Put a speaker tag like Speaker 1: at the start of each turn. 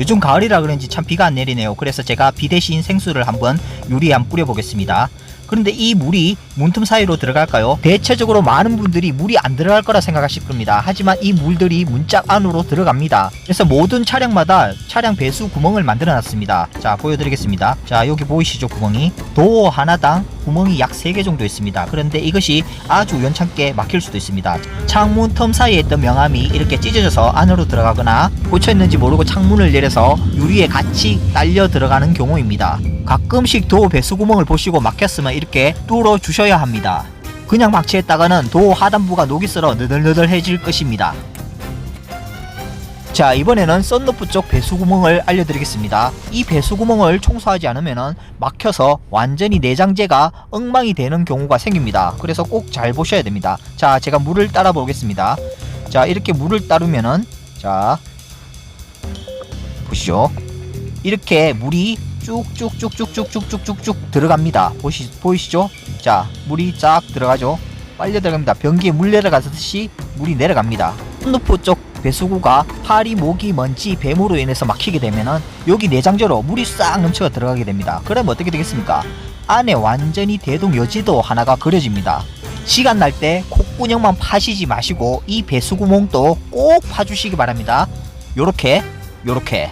Speaker 1: 요즘 가을이라 그런지 참 비가 안 내리네요. 그래서 제가 비 대신 생수를 한번 유리에 한번 뿌려보겠습니다. 그런데 이 물이 문틈 사이로 들어갈까요? 대체적으로 많은 분들이 물이 안 들어갈 거라 생각하실 겁니다. 하지만 이 물들이 문짝 안으로 들어갑니다. 그래서 모든 차량마다 차량 배수 구멍을 만들어 놨습니다. 자, 보여드리겠습니다. 자, 여기 보이시죠, 구멍이? 도어 하나당 구멍이 약 3개 정도 있습니다. 그런데 이것이 아주 우연찮게 막힐 수도 있습니다. 창문 틈 사이에 있던 명암이 이렇게 찢어져서 안으로 들어가거나 꽂혀있는지 모르고 창문을 내려서 유리에 같이 딸려 들어가는 경우입니다. 가끔씩 도어 배수 구멍을 보시고 막혔으면 이렇게 뚫어 주셔야 합니다. 그냥 막치했다가는 도어 하단부가 녹이 슬어 느들느들해질 것입니다. 자 이번에는 썬루프 쪽 배수구멍을 알려드리겠습니다. 이 배수구멍을 청소하지 않으면 막혀서 완전히 내장재가 엉망이 되는 경우가 생깁니다. 그래서 꼭 잘 보셔야 됩니다. 자 제가 물을 따라 보겠습니다. 자 이렇게 물을 따르면은 자 보시죠. 이렇게 물이 쭉쭉쭉쭉쭉쭉쭉쭉 들어갑니다. 보시, 보이시죠? 자 물이 쫙 들어가죠. 빨려 들어갑니다. 변기에 물 내려가듯이 물이 내려갑니다. 썬루프 쪽 배수구가 파리, 모기, 먼지, 뱀으로 인해서 막히게 되면은 여기 내장재로 물이 싹 넘쳐가 들어가게 됩니다. 그러면 어떻게 되겠습니까? 안에 완전히 대동 여지도 하나가 그려집니다. 시간 날 때 콧구멍만 파시지 마시고 이 배수구멍도 꼭 파주시기 바랍니다. 요렇게 요렇게